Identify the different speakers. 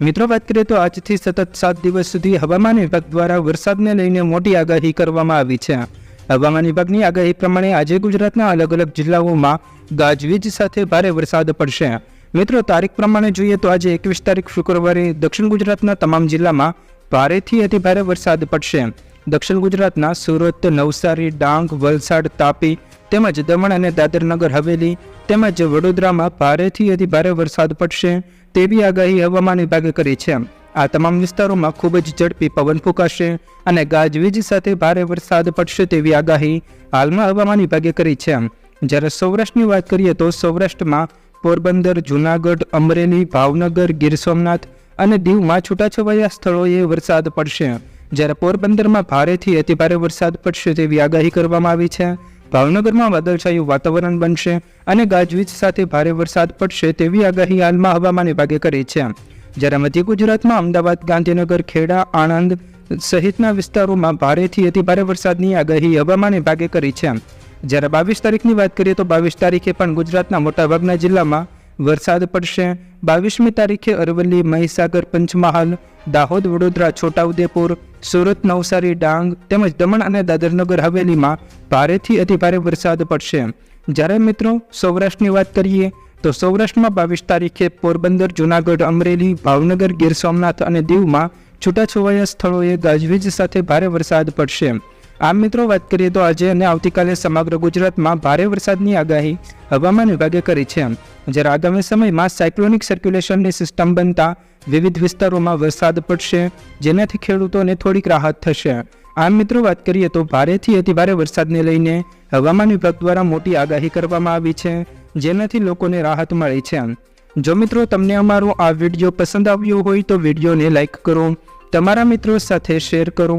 Speaker 1: મિત્રો, વાત કરીએ તો આજથી સતત સાત દિવસ સુધી હવામાન વિભાગ દ્વારા વરસાદને લઈને મોટી આગાહી કરવામાં આવી છે. હવામાન વિભાગની આગાહી પ્રમાણે આજે ગુજરાતના અલગ અલગ જિલ્લાઓમાં ગાજવીજ સાથે ભારે વરસાદ પડશે. મિત્રો, તારીખ પ્રમાણે જોઈએ તો આજે એકવીસ તારીખ શુક્રવારે દક્ષિણ ગુજરાતના તમામ જિલ્લામાં ભારેથી અતિભારે વરસાદ પડશે. દક્ષિણ ગુજરાતના સુરત, નવસારી, ડાંગ, વલસાડ, તાપી તેમજ દમણ અને દાદરનગર હવેલી તેમજ વડોદરામાં ભારેથી અતિ ભારે વરસાદ પડશે તેવી આગાહી હવામાન વિભાગે કરી છે. આ તમામ વિસ્તારોમાં ખૂબ જ ઝડપી પવન ફૂંકાશે અને ગાજવીજ સાથે ભારે વરસાદ પડશે તેવી આગાહી હાલમાં હવામાન વિભાગે કરી છે. જ્યારે સૌરાષ્ટ્રની વાત કરીએ તો સૌરાષ્ટ્રમાં પોરબંદર, જૂનાગઢ, અમરેલી, ભાવનગર, ગીર સોમનાથ અને દીવમાં છૂટાછવાયા સ્થળોએ વરસાદ પડશે. જ્યારે પોરબંદરમાં ભારેથી અતિભારે વરસાદ પડશે તેવી આગાહી કરવામાં આવી છે. ભાવનગરમાં વાદળછાયું વાતાવરણ બનશે અને ગાજવીજ સાથે ભારે વરસાદ પડશે તેવી આગાહી હાલમાં હવામાન વિભાગે કરી છે. જ્યારે મધ્ય ગુજરાતમાં અમદાવાદ, ગાંધીનગર, ખેડા, આણંદ સહિતના વિસ્તારોમાં ભારેથી અતિભારે વરસાદની આગાહી હવામાન વિભાગે કરી છે. જ્યારે બાવીસ તારીખની વાત કરીએ તો બાવીસ તારીખે પણ ગુજરાતના મોટાભાગના જિલ્લામાં વરસાદ પડશે. બાવીસમી તારીખે અરવલ્લી, મહીસાગર, પંચમહાલ, દાહોદ, વડોદરા છોટાઉદેપુર સુરત, નવસારી, ડાંગ તેમજ દમણ અને દાદરનગર હવેલીમાં ભારેથી અતિભારે વરસાદ પડશે. જ્યારે મિત્રો સૌરાષ્ટ્રની વાત કરીએ, તો સૌરાષ્ટ્રમાં બાવીસ તારીખે પોરબંદર, જૂનાગઢ, અમરેલી, ભાવનગર, ગીર સોમનાથ અને દીવમાં છૂટાછવાયા સ્થળોએ ગાજવીજ સાથે ભારે વરસાદ પડશે. આમ મિત્રો, વાત કરીએ તો આજે અને આવતીકાલે સમગ્ર ગુજરાતમાં ભારે વરસાદની આગાહી હવામાન વિભાગે કરી છે. જ્યારે આગામી સમયમાં સાયક્લોનિક સર્ક્યુલેશનની સિસ્ટમ બનતા વિવિધ વિસ્તારોમાં વરસાદ પડશે, જેનાથી ખેડૂતોને થોડીક રાહત થશે. આમ મિત્રો, વાત કરીએ તો ભારેથી અતિભારે વરસાદને લઈને હવામાન વિભાગ દ્વારા મોટી આગાહી કરવામાં આવી છે, જેનાથી લોકોને રાહત મળી છે. જો મિત્રો, તમને અમારો આ વીડિયો પસંદ આવ્યો હોય તો વિડીયોને લાઇક કરો, તમારા મિત્રો સાથે શેર કરો